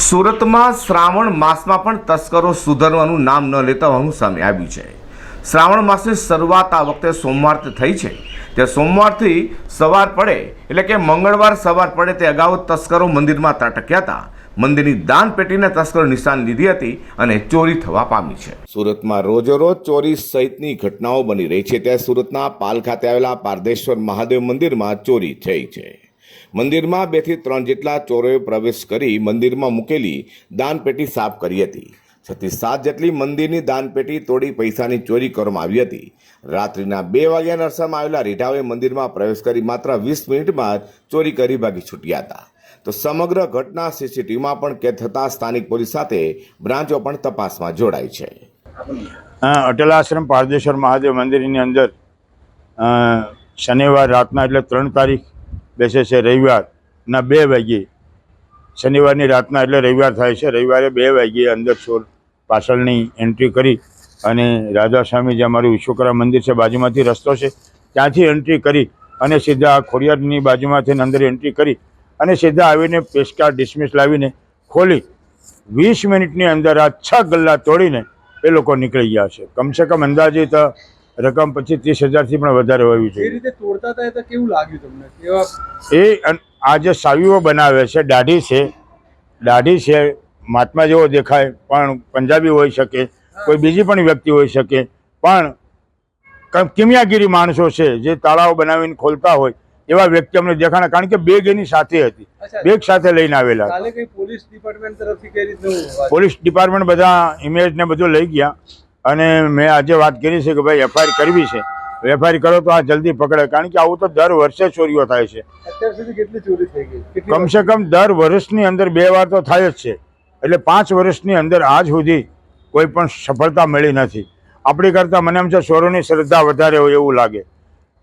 સુરતમાં શ્રાવણ માસમાં પણ તસ્કરો સુધરવાનું નામ ન લેતા હોવાનું સામે આવ્યું છે. શ્રાવણ માસની શરૂઆત આ વખતે સોમવારથી થઈ છે. તે સોમવારથી સવાર પડે, એટલે કે મંગળવાર સવાર પડે તે અગાઉ તસ્કરો મંદિરમાં ત્રાટક્યા હતા. મંદિરની દાન પેટીને તસ્કરો નિશાન લીધી હતી અને ચોરી થવા પામી છે. સુરતમાં રોજેરોજ ચોરી સહિતની ઘટનાઓ બની રહી છે. ત્યાં સુરતના પાલ ખાતે આવેલા પારદેશ્વર મહાદેવ મંદિરમાં ચોરી થઈ છે. મંદિરમાં બેથી ત્રણ જેટલા ચોરોએ પ્રવેશ કરી મંદિરમાં મૂકેલી દાનપેટી સાફ કરી હતી. છતી સાત જેટલી મંદિરની દાનપેટી તોડી પૈસાની ચોરી કરવામાં આવી હતી. રાત્રિના બે વાગ્યાના અરસામાં આવેલા રીઢાવે મંદિરમાં પ્રવેશ કરી માત્ર વીસ મિનિટમાં જ ચોરી કરી ભાગી છૂટ્યા હતા. તો સમગ્ર ઘટના સીસીટીવીમાં પણ કેદ થતાં સ્થાનિક પોલીસ સાથે બ્રાન્ચો પણ તપાસમાં જોડાઈ છે. અટલ આશ્રમ પારદેશ્વર મહાદેવ મંદિરની અંદર શનિવાર રાતના એટલે ત્રણ તારીખ બેસે છે રવિવારના બે વાગ્યે શનિવારની રાતના એટલે રવિવાર થાય છે. રવિવારે બે વાગ્યે અંદર છોડ પાછળની એન્ટ્રી કરી અને રાધાસ્વામી જે અમારું વિશ્વકરા મંદિર છે, બાજુમાંથી રસ્તો છે, ત્યાંથી એન્ટ્રી કરી અને સીધા ખોડિયારની બાજુમાંથી અંદર એન્ટ્રી કરી અને સીધા આવીને પેસ્કા ડિસમિસ લાવીને ખોલી. વીસ મિનિટની અંદર આ છ ગલ્લા તોડીને એ લોકો નીકળી ગયા છે. કમસે કમ અંદાજિત રકમ પછી ત્રીસ હજારથી પણ વધારે હોવી જોઈએ રીતે તોડતા હતા એ તો કેવું લાગ્યું તમને? એ આ જે સાવીઓ બનાવે છે દાઢી છે દાઢી છે મહાત્મા જેવો દેખાય પણ પંજાબી હોઈ શકે કોઈ બીજી પણ વ્યક્તિ હોઈ શકે પણ કિમિયાગીરી માણસો છે જે તાળાઓ બનાવીને ખોલતા હોય એવા વ્યક્તિ અમને દેખાણા કારણ કે બેગ એની સાથે હતી. બેગ સાથે લઈને આવેલા પોલીસ ડિપાર્ટમેન્ટ તરફથી પોલીસ ડિપાર્ટમેન્ટ બધા ઇમેજ ને બધું લઈ ગયા. અને મેં આજે વાત કરી છે કે ભાઈ એફઆઈઆર કરવી છે. એફઆઈઆર કરો તો આ જલ્દી પકડે. કારણ કે આવું તો દર વર્ષે ચોરીઓ થાય છે. અત્યાર સુધી કેટલી ચોરી થઈ ગઈ? કમસે કમ દર વર્ષની અંદર બે વાર તો થાય જ છે. એટલે પાંચ વર્ષની અંદર આજ સુધી કોઈ પણ સફળતા મળી નથી. આપણી કરતાં મને એમ છે ચોરોની શ્રદ્ધા વધારે હોય એવું લાગે.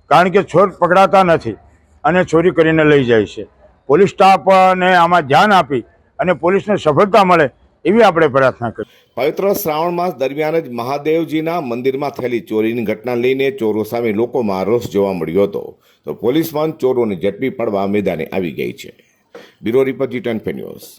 કારણ કે ચોર પકડાતા નથી અને ચોરી કરીને લઈ જાય છે. પોલીસ સ્ટાફને આમાં ધ્યાન આપી અને પોલીસને સફળતા મળે એવી આપણે પ્રાર્થના કરી પવિત્ર શ્રાવણ માસ દરમિયાન જ મહાદેવજીના મંદિરમાં થયેલી ચોરીની ઘટના લઈને ચોરો સામે લોકોમાં રોષ જોવા મળ્યો હતો. તો પોલીસ પણ ચોરોને ઝડપી પડવા મેદાને આવી ગઈ છે. Bureau report G ten news.